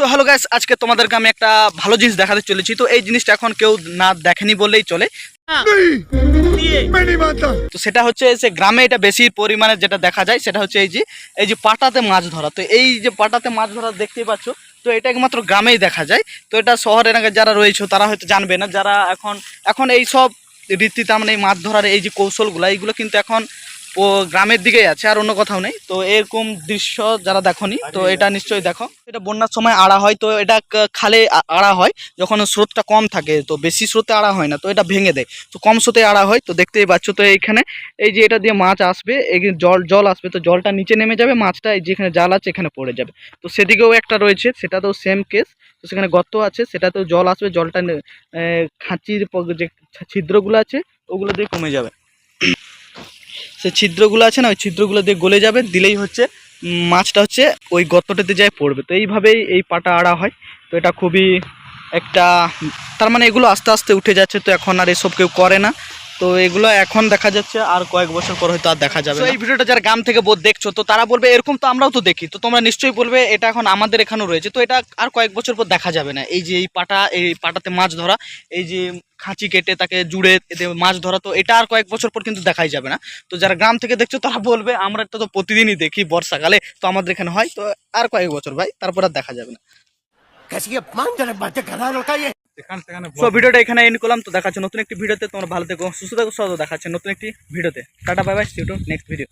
So hello guys আজকে তোমাদেরকে আমি একটা ভালো জিনিস দেখাতে চলেছি। তো এই জিনিসটা এখন কেউ না দেখেনি বললেই চলে। হ্যাঁ। তো সেটা হচ্ছে সে গ্রামে এটা বেশি পরিমাণে যেটা দেখা যায় সেটা হচ্ছে এই যে এই যে পাটাতে মাছ ধরা। তো এই যে পাটাতে মাছ ধরা দেখতেই পাচ্ছ তো এটা একমাত্র গ্রামেই দেখা যায়। তো এটা শহর এলাকায় যারা রয়েছে তারা হয়তো জানবে না যারা এখন এখন এই সব রীতি তার মানে মাছ ধরার এই যে কৌশলগুলো এইগুলো কিন্তু এখন ও গ্রামের দিকেই আছে আর অন্য কোথাও নেই। তো এরকম দৃশ্য যারা দেখনি তো এটা নিশ্চয়ই দেখো। এটা বন্যার সময় আড়া হয় তো এটা খালে আড়া হয় যখন স্রোতটা কম থাকে তো বেশি স্রোতে আড়া হয় না তো এটা ভেঙে দেয়। তো কম স্রোতে আড়া হয় তো দেখতেই পাচ্ছ তো এইখানে এই যে এটা দিয়ে মাছ আসবে এই জল জল আসবে তো জলটা নিচে নেমে যাবে মাছটা এই যেখানে জাল আছে এখানে পড়ে যাবে। তো সেদিকেও একটা রয়েছে সেটাতেও সেম কেস তো সেখানে গর্ত আছে সেটাতেও জল আসবে জলটা খাঁচির যে ছিদ্রগুলো আছে ওগুলো দিয়ে কমে যাবে। সে ছিদ্রগুলো আছে না, ওই ছিদ্রগুলো দিয়ে গলে যাবে, দিলেই হচ্ছে মাছটা হচ্ছে ওই গর্তটাতে যায় পড়বে। তো এইভাবেই এই পাটা আড়া হয়। তো এটা খুবই একটা, তার মানে এগুলো আস্তে আস্তে উঠে যাচ্ছে, তো এখন আর এসব কেউ করে না। তো এগুলো এখন দেখা যাচ্ছে আর কয়েক বছর পর হয়তো আর দেখা যাবে এই ভিডিওটা যারা গ্রাম থেকে বোধ দেখছ তো তারা বলবে এরকম তো আমরাও তো দেখি। তো তোমরা নিশ্চয়ই বলবে এটা এখন আমাদের এখানেও রয়েছে। তো এটা আর কয়েক বছর পর দেখা যাবে না। এই যে এই পাটা এই পাটাতে মাছ ধরা এই যে খাঁচি কেটে তাকে জুড়ে এতে মাছ ধরা তো এটা আর কয়েক বছর পর কিন্তু দেখাই যাবে না। তো যারা গ্রাম থেকে দেখছ তারা বলবে আমরা এটা তো প্রতিদিনই দেখি বর্ষাকালে তো আমাদের এখানে হয়। তো আর কয়েক বছর ভাই তারপর আর দেখা যাবে না। সো ভিডিওটা এখানে এন্ড করলাম। তো দেখাচ্ছে নতুন একটি ভিডিওতে। তোমার ভালো থেকো সুস্থ থাকো। সহ দেখাচ্ছে নতুন একটি ভিডিওতে। Tata bye bye next video